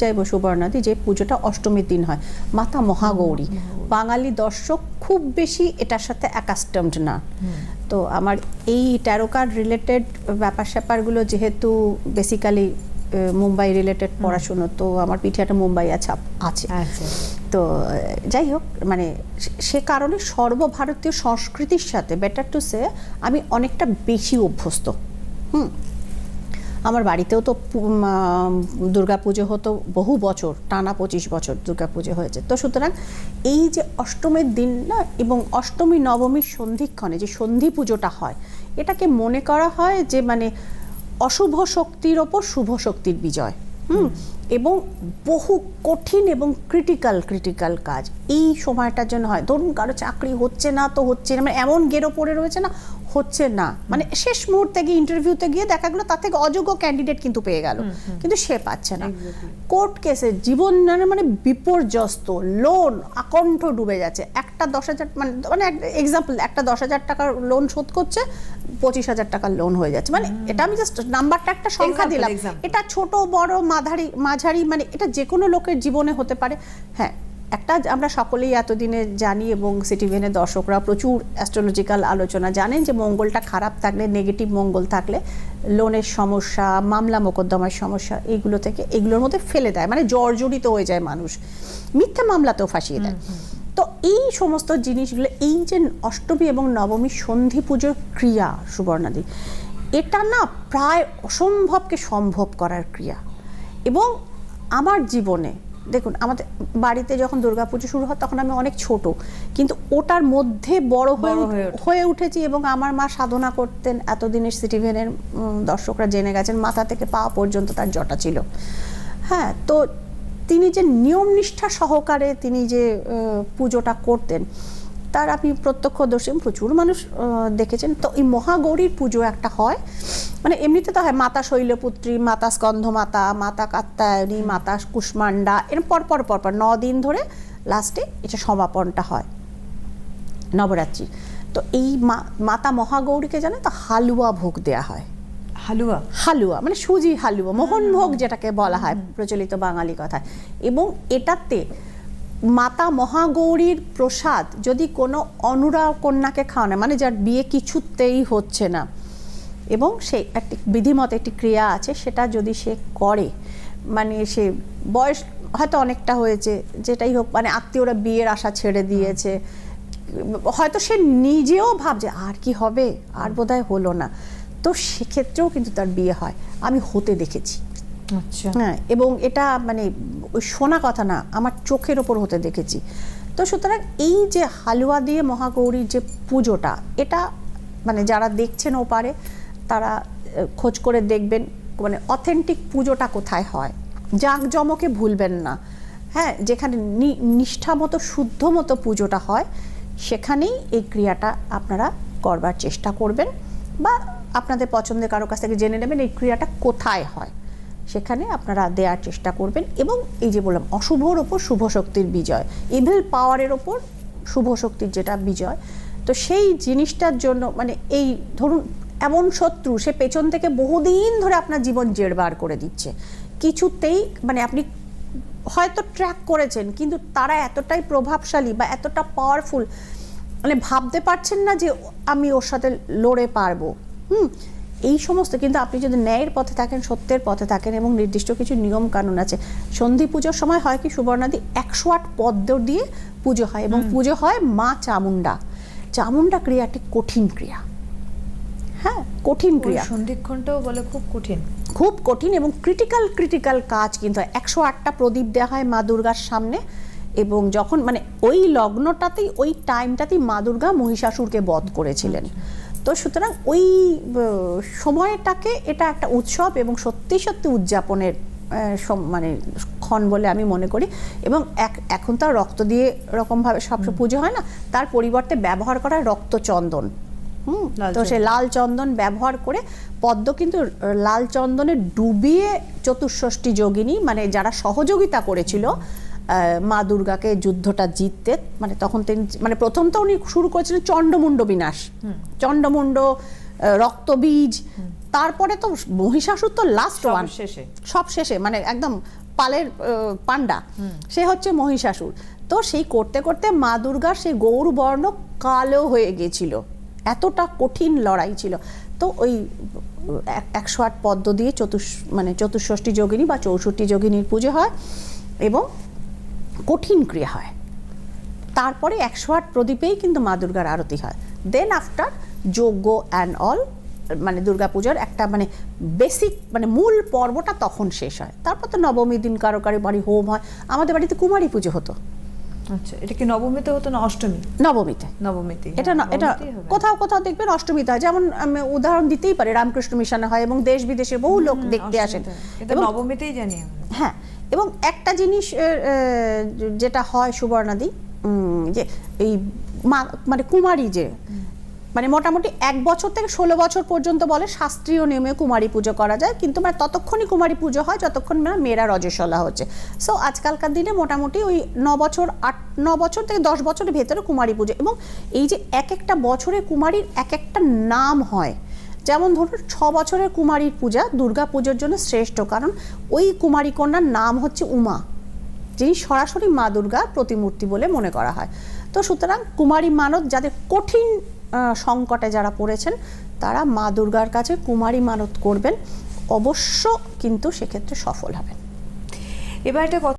চাইব সুবর্ণাদি যে পুজোটা অষ্টমীর দিন হয়। মাতা মহাগৌরী। বাঙালি দর্শক খুব বেশি এটার সাথে অ্যাকাস্টমড না। তো আমার এই ট্যারো কার্ড রিলেটেড ব্যাপার স্যাপারগুলো যেহেতু বেসিক্যালি মুম্বাই রিলেটেড পড়াশুনো তো আমার পিঠে একটা মুম্বাই আছে আছে। তো যাই হোক মানে সে কারণে সর্বভারতীয় সংস্কৃতির সাথে বেটার টু সে আমি অনেকটা বেশি অভ্যস্ত। হুম। আমার বাড়িতেও তো দুর্গা পুজো হতো বহু বছর টানা পঁচিশ বছর দুর্গা পুজো হয়েছে। তো সুতরাং এই যে অষ্টমীর দিন না এবং অষ্টমী নবমীর সন্ধিক্ষণে যে সন্ধি পুজোটা হয় এটাকে মনে করা হয় যে মানে অশুভ শক্তির ওপর শুভ শক্তির বিজয়। হুম? এবং বহু কঠিন এবং ক্রিটিক্যাল ক্রিটিক্যাল কাজ। এই সময়টার জন্য হয়। ধরুন কারও চাকরি হচ্ছে না তো হচ্ছে না মানে এমন গেরো পড়ে রয়েছে না হচ্ছে না। মানে শেষ মুহূর্তে গিয়ে ইন্টারভিউতে গিয়ে দেখা গেলো তার থেকে অযোগ্য ক্যান্ডিডেট কিন্তু পেয়ে গেল। কিন্তু সে পাচ্ছে না। কোর্ট কেসে জীবন মানে মানে বিপর্যস্ত লোন আকণ্ঠ ডুবে যাচ্ছে। একটা দশ হাজার মানে মানে এক্সাম্পল একটা দশ হাজার টাকার লোন শোধ করছে পঁচিশ হাজার টাকার লোন হয়ে যাচ্ছে। মানে এটা আমি জাস্ট নাম্বারটা একটা সংখ্যা দিলাম। এটা ছোট বড় মাঝারি মাঝারি মানে এটা যে কোনো লোকের জীবনে হতে পারে। হ্যাঁ একটা আমরা সকলেই এতদিনে জানি এবং সিটিভেনের দর্শকরা প্রচুর অ্যাস্ট্রোলজিক্যাল আলোচনা জানেন যে মঙ্গলটা খারাপ থাকলে নেগেটিভ মঙ্গল থাকলে লোনের সমস্যা মামলা মোকদ্দমার সমস্যা এইগুলো থেকে এগুলোর মধ্যে ফেলে দেয়। মানে জর্জরিত হয়ে যায় মানুষ। মিথ্যা মামলাতেও ফাঁসিয়ে দেয়। তো এই সমস্ত জিনিসগুলো এই যে অষ্টমী এবং নবমী সন্ধি পুজোর ক্রিয়া সুবর্ণাদি এটা না প্রায় অসম্ভবকে সম্ভব করার ক্রিয়া। এবং আমার জীবনে দেখুন আমাদের বাড়িতে যখন দুর্গাপুজো শুরু হয় তখন আমি অনেক ছোট কিন্তু ওটার মধ্যে বড় হয়ে উঠেছি এবং আমার মা সাধনা করতেন। এতদিনের সিটিভেনের দর্শকরা জেনে গেছেন মাথা থেকে পা পর্যন্ত তার জটা ছিল। হ্যাঁ তো তিনি যে নিয়ম নিষ্ঠা সহকারে তিনি যে পুজোটা করতেন তার আপনি প্রত্যক্ষদর্শী প্রচুর মানুষ দেখেছেন। তো এই মহাগৌরীর পুজো একটা হয়। মানে এমনিতে তো হয় মাতা শৈলপুত্রী মাতা স্কন্ধ মাতা মাতা কাত্তায়নী মাতা কুষ্মান্ডা এরকম পর পর পর পর ন দিন ধরে লাস্টে এটা সমাপনটা হয়। নবরাত্রি। তো এই মা- মাতা মহাগৌরীকে জানে তো হালুয়া ভোগ দেয়া হয়। হালুয়া? হালুয়া মানে সুজি হালুয়া মোহনভোগ যেটাকে বলা হয় প্রচলিত বাঙালি কথায়। এবং এটাতে মাতা মহাগৌরীর প্রসাদ যদি কোনো অনুরা কন্যাকে খাওয়ানো মানে যার বিয়ে কিছুতেই হচ্ছে না, এবং সেই একটি বিধিমত, একটি ক্রিয়া আছে, সেটা যদি সে করে মানে সে বয়স হয়তো অনেকটা হয়েছে, যেটাই হোক মানে আত্মীয়রা বিয়ের আশা ছেড়ে দিয়েছে, হয়তো সে নিজেও ভাবছে, আর কি হবে? আর বোধহয় হলো না। তো সেক্ষেত্রেও কিন্তু তার বিয়ে হয়। আমি হতে দেখেছি। হ্যাঁ এবং এটা মানে ওই শোনা কথা না, আমার চোখের ওপর হতে দেখেছি। তো সুতরাং এই যে হালুয়া দিয়ে মহাগৌরীর যে পুজোটা, এটা মানে যারা দেখছেন ও পারে, তারা খোঁজ করে দেখবেন মানে অথেন্টিক পুজোটা কোথায় হয়। জাঁকজমকে ভুলবেন না। হ্যাঁ যেখানে নিষ্ঠা মতো শুদ্ধ মতো পুজোটা হয়, সেখানেই এই ক্রিয়াটা আপনারা করবার চেষ্টা করবেন বা আপনাদের পছন্দের কারও কাছ থেকে জেনে নেবেন এই ক্রিয়াটা কোথায় হয়। সেখানে আপনারা দেওয়ার চেষ্টা করবেন। এবং এই যে বললাম, অশুভর ওপর শুভ শক্তির বিজয় ইভিল পাওয়ারের ওপর শুভ শক্তির যেটা বিজয়, তো সেই জিনিসটার জন্য মানে এই ধরুন, এমন শত্রু সে পেছন থেকে বহুদিন ধরে আপনার জীবন জেরবার করে দিচ্ছে। কিছুতেই মানে আপনি হয়তো ট্র্যাক করেছেন, কিন্তু তারা এতটাই প্রভাবশালী বা এতটা পাওয়ারফুল মানে ভাবতে পারছেন না যে আমি ওর সাথে লড়ে পারব। হুম? এই সমস্ত কিন্তু আপনি যদি ন্যায়ের পথে থাকেন সত্যের পথে থাকেন এবং নির্দিষ্ট কিছু নিয়ম কানুন আছে সন্ধি পুজোর সময় হয় কি সুবর্ণাদি একশো আট পদ্ম দিয়ে পুজো হয় এবং পুজো হয় মা চামুন্ডা চামুন্ডা ক্রিয়াটি কঠিন ক্রিয়া। হ্যাঁ কঠিন ক্রিয়া। সন্ধিক্ষণটাও বলে খুব কঠিন। খুব কঠিন এবং ক্রিটিক্যাল ক্রিটিক্যাল কাজ কিন্তু একশো আটটা প্রদীপ দেওয়া হয় মা দুর্গার সামনে এবং যখন মানে ওই লগ্নটাতেই ওই টাইমটাতেই মা দুর্গা মহিষাসুরকে বধ করেছিলেন। তো সুতরাং ওই সময়টাকে এটা একটা উৎসব এবং সত্যি সত্যি উদযাপনের মানে ক্ষণ বলে আমি মনে করি এবং এক- এখন তো আর রক্ত দিয়ে রকমভাবে সব পুজো হয় না তার পরিবর্তে ব্যবহার করা রক্তচন্দন হুম? তো সে লাল চন্দন ব্যবহার করে পদ্ম কিন্তু লাল চন্দনে ডুবিয়ে চতুষ্ষষ্ঠী যোগিনী মানে যারা সহযোগিতা করেছিল মা দুর্গাকে যুদ্ধটা জিততে মানে তখন তিনি মানে প্রথম তো উনি শুরু করেছিলেন চণ্ডমুণ্ড বিনাশ। চণ্ডমুণ্ড রক্তবীজ তারপরে তো মহিষাসুর তো লাস্ট ওয়ান শেষে। সব শেষে মানে একদম পালের পান্ডা। সে হচ্ছে মহিষাসুর। তো সেই করতে করতে মা দুর্গার সেই গৌরবর্ণ কালো হয়ে গিয়েছিল এতটা কঠিন লড়াই ছিল। তো ওই এক- একশো আট পদ্ম দিয়ে চতুষ মানে চতুষষ্ঠী যোগিনী বা চৌষট্টি যোগিনীর পুজো হয় এবং কঠিন ক্রিয়া হয়। তারপরে একশো আট প্রদীপেই কিন্তু মা দুর্গার আরতি হয়। দেন আফটার যজ্ঞ অ্যান্ড অল মানে দুর্গাপূজার একটা মানে বেসিক মানে মূল পর্বটা তখন শেষ হয়। তারপর তো নবমীর দিন কারও কারও বাড়ি হোম হয়। আমাদের বাড়িতে কুমারী পুজো হতো। আচ্ছা এটা কি নবমীতে হতো না অষ্টমী? নবমীতে। নবমীতে এটা না এটা কোথাও কোথাও দেখবেন অষ্টমীতে হয়। যেমন আমি উদাহরণ দিতেই পারি রামকৃষ্ণ মিশনে হয় এবং দেশ বিদেশে বহু লোক দেখতে আসেন। এবং নবমীতেই জানি হ্যাঁ এবং একটা জিনিস যেটা হয় সুবর্ণাদি যে এই মানে কুমারী যে মানে মোটামুটি এক বছর থেকে ষোলো বছর পর্যন্ত বলে শাস্ত্রীয় নিয়মে কুমারী পুজো করা যায়, কিন্তু মানে ততক্ষণই কুমারী পুজো হয়, যতক্ষণ না মেয়েরা রজস্বলা হচ্ছে। সো আজকালকার দিনে মোটামুটি ওই ন বছর আট, ন বছর থেকে দশ বছরের ভেতরে কুমারী পুজো, এবং এই যে এক একটা বছরে কুমারীর এক একটা নাম হয় যেমন ধরুন, ছ বছরের কুমারীর পূজা দুর্গা পুজোর জন্য শ্রেষ্ঠ, কারণ ওই কুমারী কন্যার নাম হচ্ছে উমা, যিনি সরাসরি মা দুর্গার প্রতিমূর্তি বলে মনে করা হয়। তো সুতরাং কুমারী মানত যাদের কঠিন সংকটে যারা পড়েছেন, তারা মা দুর্গার কাছে কুমারী মানত করবেন, অবশ্য কিন্তু সেক্ষেত্রে সফল হবেন। এবার একটা